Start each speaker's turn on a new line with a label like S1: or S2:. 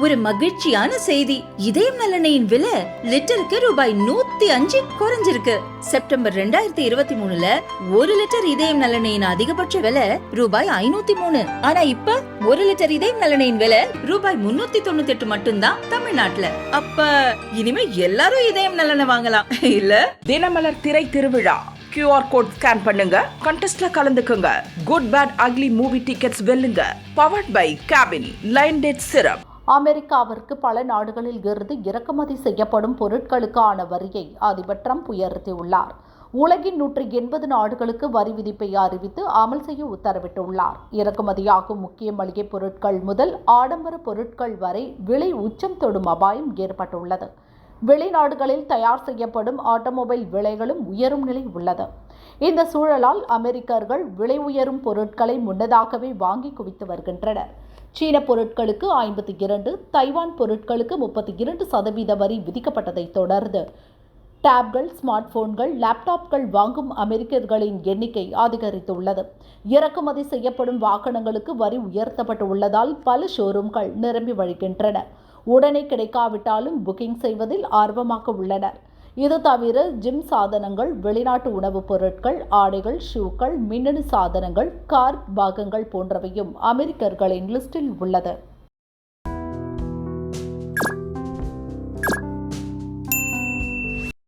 S1: ஒரு மகிழ்ச்சியான செய்தி. இதயம் நலனையின் விலை லிட்டருக்கு ரூபாய் நூத்தி அஞ்சு குறைஞ்சிருக்கு. செப்டம்பர் ரெண்டாயிரத்தி இருபத்தி மூணுல ஒரு லிட்டர் இதயம் நலனையின் அதிகபட்ச விலை ரூபாய் ஐநூத்தி மூணு. ஆனா இப்ப ஒரு லிட்டர் இதயம் நலனையின் விலை ரூபாய் முன்னூத்தி தொண்ணூத்தி எட்டு மட்டும்தான் தமிழ்நாட்டுல. அப்ப இனிமே எல்லாரும் இதயம் நலனை வாங்கலாம். இல்ல?
S2: தினமலர் திரை திருவிழா. கியூஆர் கோட் ஸ்கேன் பண்ணுங்க. கண்டெஸ்ட்ல கலந்துக்குங்க. Good Bad Ugly movie tickets வெல்லுங்க. Powered by cabin line date syrup
S3: அமெரிக்காவிற்கு பல நாடுகளில் இருந்து இறக்குமதி செய்யப்படும் பொருட்களுக்கான வரியை அதிபர் ட்ரம்ப் உயர்த்தியுள்ளார். உலகின் நூற்றி எண்பது நாடுகளுக்கு வரி விதிப்பை அறிவித்து அமல் செய்ய உத்தரவிட்டுள்ளார். இறக்குமதியாகும் முக்கிய மளிகை பொருட்கள் முதல் ஆடம்பர பொருட்கள் வரை விலை உச்சம் தொடும் அபாயம் ஏற்பட்டுள்ளது. வெளிநாடுகளில் தயார் செய்யப்படும் ஆட்டோமொபைல் விலைகளும் உயரும் நிலை உள்ளது. இந்த சூழலால் அமெரிக்கர்கள் விலை உயரும் பொருட்களை முன்னதாகவே வாங்கி குவித்து வருகின்றனர். சீன பொருட்களுக்கு ஐம்பத்தி இரண்டு தைவான் பொருட்களுக்கு முப்பத்தி இரண்டு சதவீத வரி விதிக்கப்பட்டதைத் தொடர்ந்து டேப்கள் ஸ்மார்ட் போன்கள் லேப்டாப்கள் வாங்கும் அமெரிக்கர்களின் எண்ணிக்கை அதிகரித்துள்ளது. இறக்குமதி செய்யப்படும் வாகனங்களுக்கு வரி உயர்த்தப்பட்டு உள்ளதால் பல ஷோரூம்கள் நிரம்பி வழிகின்றன. உடனே கிடைக்காவிட்டாலும் புக்கிங் செய்வதில் ஆர்வமாக உள்ளனர். இது தவிர ஜிம் சாதனங்கள் வெளிநாட்டு உணவுப் பொருட்கள் ஆடைகள் ஷூக்கள் மின்னணு சாதனங்கள் கார் பாகங்கள் போன்றவையும் அமெரிக்கர்களின் லிஸ்டில் உள்ளது.